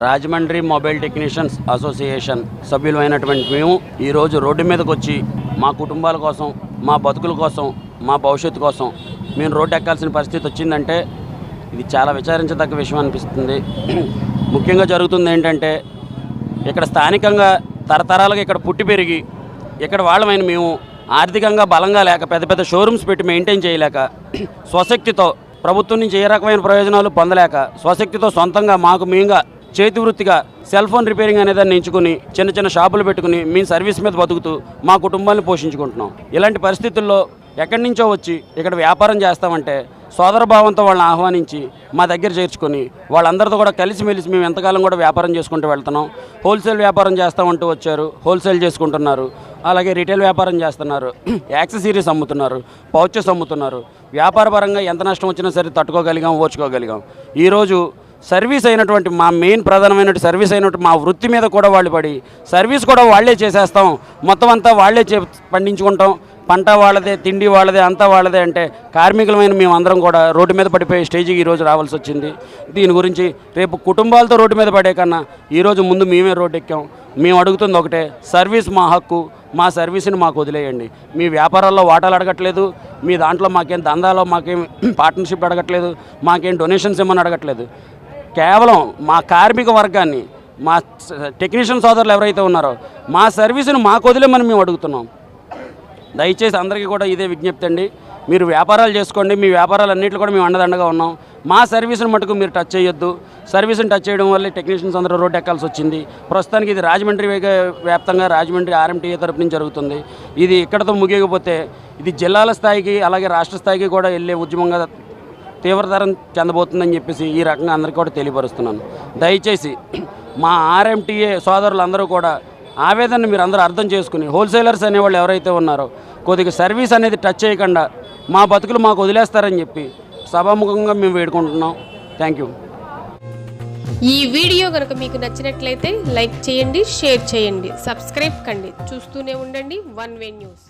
Rajahmundry mobile technicians association సభ్యులమైనటువంటి మేము ఈరోజు రోడ్డు మీదకి వచ్చి మా కుటుంబాల కోసం మా బతుకుల కోసం మా భవిష్యత్తు కోసం మేము రోడ్డు ఎక్కాల్సిన పరిస్థితి వచ్చిందంటే ఇది చాలా విచారించదగ్గ విషయం అనిపిస్తుంది. ముఖ్యంగా జరుగుతుంది ఏంటంటే ఇక్కడ స్థానికంగా తరతరాలుగా ఇక్కడ పుట్టి పెరిగి ఇక్కడ వాళ్ళమైన మేము ఆర్థికంగా బలంగా లేక పెద్ద పెద్ద షోరూమ్స్ పెట్టి మెయింటైన్ చేయలేక స్వశక్తితో ప్రభుత్వం నుంచి ఏ రకమైన ప్రయోజనాలు పొందలేక స్వశక్తితో సొంతంగా మాకు మేముగా చేతి వృత్తిగా సెల్ ఫోన్ రిపేరింగ్ అనేదాన్ని ఎంచుకుని చిన్న చిన్న షాపులు పెట్టుకుని మీ సర్వీస్ మీద బతుకుతూ మా కుటుంబాన్ని పోషించుకుంటున్నాం. ఇలాంటి పరిస్థితుల్లో ఎక్కడి నుంచో వచ్చి ఇక్కడ వ్యాపారం చేస్తామంటే సోదర భావంతో వాళ్ళని ఆహ్వానించి మా దగ్గర చేర్చుకొని వాళ్ళందరితో కూడా కలిసిమెలిసి మేము ఎంతకాలం కూడా వ్యాపారం చేసుకుంటూ వెళ్తున్నాం. హోల్సేల్ వ్యాపారం చేస్తామంటూ వచ్చారు. హోల్సేల్ చేసుకుంటున్నారు. అలాగే రిటైల్ వ్యాపారం చేస్తున్నారు. యాక్సెసరీస్ అమ్ముతున్నారు. పౌచెస్ అమ్ముతున్నారు. వ్యాపారపరంగా ఎంత నష్టం వచ్చినా సరే తట్టుకోగలిగాం ఓర్చుకోగలిగాం. ఈరోజు సర్వీస్ అయినటువంటి మా మెయిన్ ప్రధానమైనటువంటి సర్వీస్ అయినటువంటి మా వృత్తి మీద కూడా వాళ్ళు పడి సర్వీస్ కూడా వాళ్ళే చేసేస్తాం. మొత్తం అంతా వాళ్ళే చే పండించుకుంటాం. పంట వాళ్ళదే తిండి వాళ్ళదే అంతా వాళ్ళదే అంటే కార్మికులమైన మేమందరం కూడా రోడ్డు మీద పడిపోయే స్టేజ్కి ఈరోజు రావాల్సి వచ్చింది. దీని గురించి రేపు కుటుంబాలతో రోడ్డు మీద పడే కన్నా ఈరోజు ముందు మేమే రోడ్డు ఎక్కాం. మేము అడుగుతుంది ఒకటే సర్వీస్ మా హక్కు మా సర్వీస్ని మాకు వదిలేయండి. మీ వ్యాపారాల్లో వాటాలు అడగట్లేదు మీ దాంట్లో మాకేం దందాలో మాకేం పార్ట్నర్షిప్ అడగట్లేదు మాకేం డొనేషన్స్ ఏమని అడగట్లేదు. కేవలం మా కార్మిక వర్గాన్ని మా టెక్నీషియన్ సోదరులు ఎవరైతే ఉన్నారో మా సర్వీసును మాకు వదిలేమని మేము అడుగుతున్నాం. దయచేసి అందరికీ కూడా ఇదే విజ్ఞప్తి అండి. మీరు వ్యాపారాలు చేసుకోండి మీ వ్యాపారాలు అన్నింటిలో కూడా మేము అండదండగా ఉన్నాం. మా సర్వీసును మటుకు మీరు టచ్ చేయొద్దు. సర్వీసును టచ్ చేయడం వల్ల టెక్నీషియన్స్ అందరూ రోడ్డు ఎక్కాల్సి వచ్చింది. ప్రస్తుతానికి ఇది రాజమండ్రి వ్యాప్తంగా రాజమండ్రి ఆర్ఎంటీఏ తరపు నుంచి జరుగుతుంది. ఇది ఇక్కడతో ముగియకపోతే ఇది జిల్లాల స్థాయికి అలాగే రాష్ట్ర స్థాయికి కూడా వెళ్ళే ఉద్యమంగా తీవ్రతరం చెందబోతుందని చెప్పేసి ఈ రకంగా అందరికీ కూడా తెలియపరుస్తున్నాను. దయచేసి మా ఆర్ఎంటీఏ సోదరులందరూ కూడా ఆవేదన మీరు అందరూ అర్థం చేసుకుని హోల్సేలర్స్ అనేవాళ్ళు ఎవరైతే ఉన్నారో కొద్దిగా సర్వీస్ అనేది టచ్ చేయకుండా మా బతుకులు మాకు వదిలేస్తారని చెప్పి సభాముఖంగా మేము వేడుకుంటున్నాం. Thank you. ఈ వీడియో కనుక మీకు నచ్చినట్లయితే లైక్ చేయండి షేర్ చేయండి సబ్స్క్రైబ్ కండి. చూస్తూనే ఉండండి వన్ వే న్యూస్.